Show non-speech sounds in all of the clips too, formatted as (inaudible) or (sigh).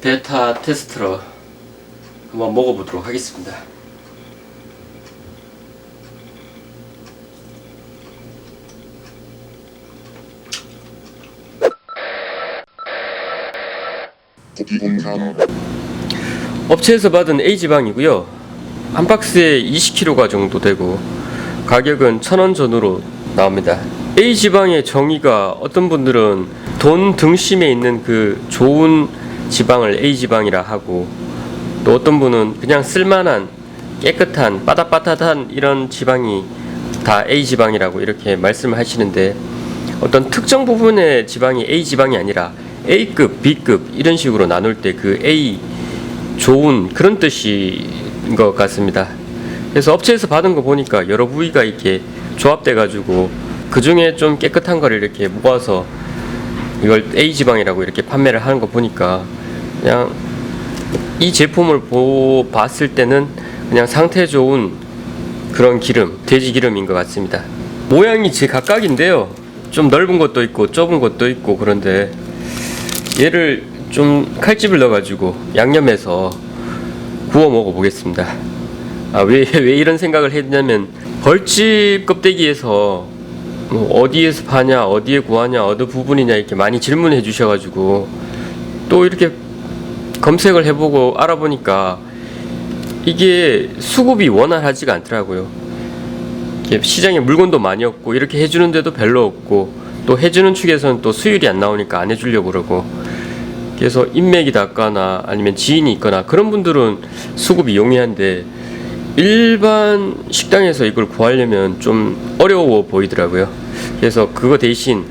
베타 테스트로 한번 먹어보도록 하겠습니다. 업체에서 받은 A 지방이고요. 한 박스에 20kg가 정도 되고 가격은 1,000원 전후로 나옵니다. A 지방의 정의가 어떤 분들은 돈 등심에 있는 그 좋은 지방을 A 지방이라 하고 또 어떤 분은 그냥 쓸만한 깨끗한 빠닥빠닥한 이런 지방이 다 A 지방이라고 이렇게 말씀을 하시는데 어떤 특정 부분의 지방이 A 지방이 아니라 A급, B급 이런 식으로 나눌 때 그 A 좋은 그런 뜻인 것 같습니다. 그래서 업체에서 받은 거 보니까 여러 부위가 이렇게 조합돼 가지고 그 중에 좀 깨끗한 거를 이렇게 모아서 이걸 A 지방이라고 이렇게 판매를 하는 거 보니까 그냥 이 제품을 보 봤을 때는 그냥 상태 좋은 그런 기름, 돼지 기름인 것 같습니다. 모양이 제 각각인데요. 좀 넓은 것도 있고 좁은 것도 있고 그런데 얘를 좀 칼집을 넣어가지고 양념해서 구워 먹어보겠습니다. 아, 왜, (laughs) 왜 이런 생각을 했냐면 벌집 껍데기에서 뭐 어디에서 파냐, 어디에 구하냐, 어느 부분이냐 이렇게 많이 질문해 주셔가지고 또 이렇게 검색을 해보고 알아보니까 이게 수급이 원활하지가 않더라고요. 시장에 물건도 많이 없고 이렇게 해주는데도 별로 없고 또 해주는 측에서는 또 수율이 안 나오니까 안 해주려고 그러고 그래서 인맥이 닿거나 아니면 지인이 있거나 그런 분들은 수급이 용이한데 일반 식당에서 이걸 구하려면 좀 어려워 보이더라고요. 그래서 그거 대신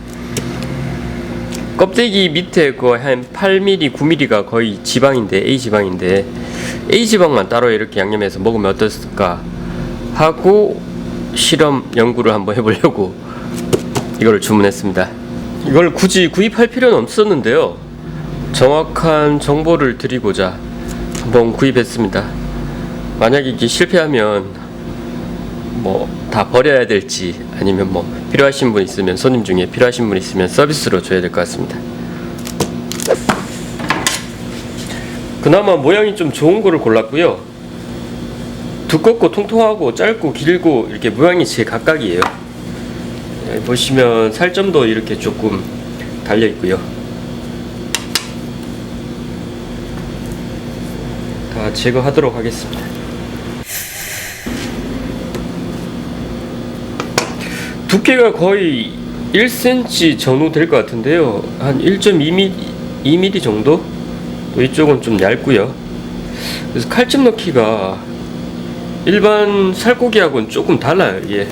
껍데기 밑에 그한 8mm, 9mm가 거의 지방인데 A 지방인데 A 지방만 따로 이렇게 양념해서 먹으면 어떨까 하고 실험 연구를 한번 해보려고 이거를 주문했습니다. 이걸 굳이 구입할 필요는 없었는데요. 정확한 정보를 드리고자 한번 구입했습니다. 만약에 이게 실패하면 뭐 다 버려야 될지 아니면 뭐 필요하신 분 있으면 손님 중에 필요하신 분 있으면 서비스로 줘야 될 것 같습니다. 그나마 모양이 좀 좋은 거를 골랐고요. 두껍고 통통하고 짧고 길고 이렇게 모양이 제 각각이에요. 네, 보시면 살점도 이렇게 조금 달려 있고요. 다 제거하도록 하겠습니다. 두께가 거의 1cm 전후 될 것 같은데요. 한 1.2mm 2mm 정도? 또 이쪽은 좀 얇고요. 그래서 칼집 넣기가 일반 살코기하고는 조금 달라요. 이게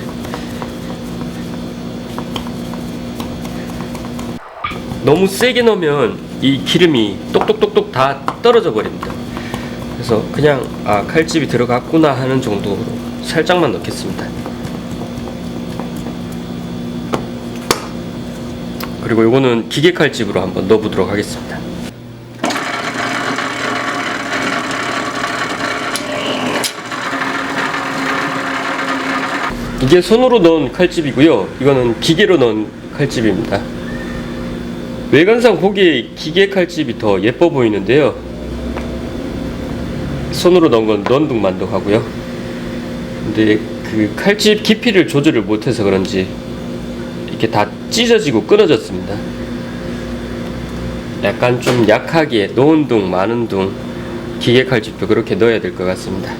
너무 세게 넣으면 이 기름이 똑똑똑똑 다 떨어져 버립니다. 그래서 그냥 아 칼집이 들어갔구나 하는 정도로 살짝만 넣겠습니다. 그리고 요거는 기계 칼집으로 한번 넣어보도록 하겠습니다. 이게 손으로 넣은 칼집이고요. 이거는 기계로 넣은 칼집입니다. 외관상 보기에 기계 칼집이 더 예뻐 보이는데요. 손으로 넣은 건 넌둥만둥하고요. 근데 그 칼집 깊이를 조절을 못해서 그런지 이렇게 다 찢어지고 끊어졌습니다. 약간 좀 약하게 노은 둥, 많은 둥 기계 칼집도 그렇게 넣어야 될 것 같습니다.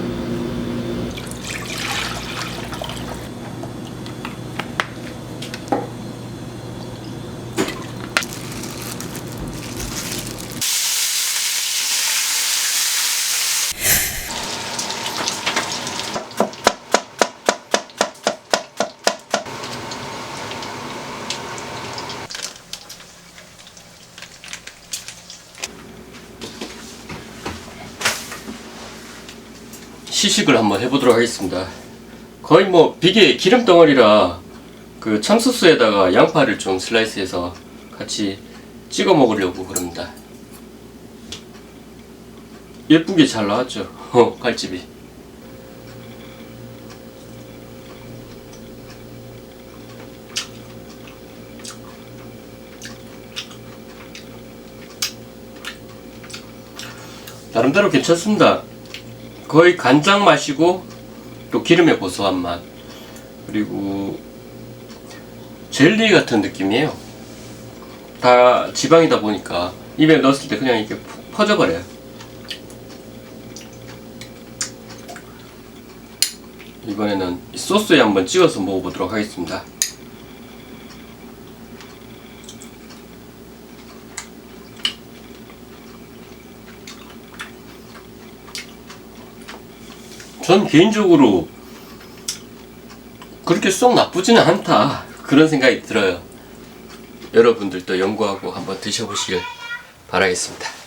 시식을 한번 해보도록 하겠습니다. 거의 뭐 비계 기름 덩어리라 그 참소스에다가 양파를 좀 슬라이스해서 같이 찍어 먹으려고 그럽니다. 예쁘게 잘 나왔죠. (laughs) 어, 칼집이. 나름대로 괜찮습니다. 거의 간장 맛이고 또 기름의 고소한 맛 그리고 젤리 같은 느낌이에요. 다 지방이다 보니까 입에 넣었을 때 그냥 이렇게 푹 퍼져버려요. 이번에는 이 소스에 한번 찍어서 먹어보도록 하겠습니다. 전 개인적으로 그렇게 썩 나쁘지는 않다 그런 생각이 들어요. 여러분들도 연구하고 한번 드셔보시길 바라겠습니다.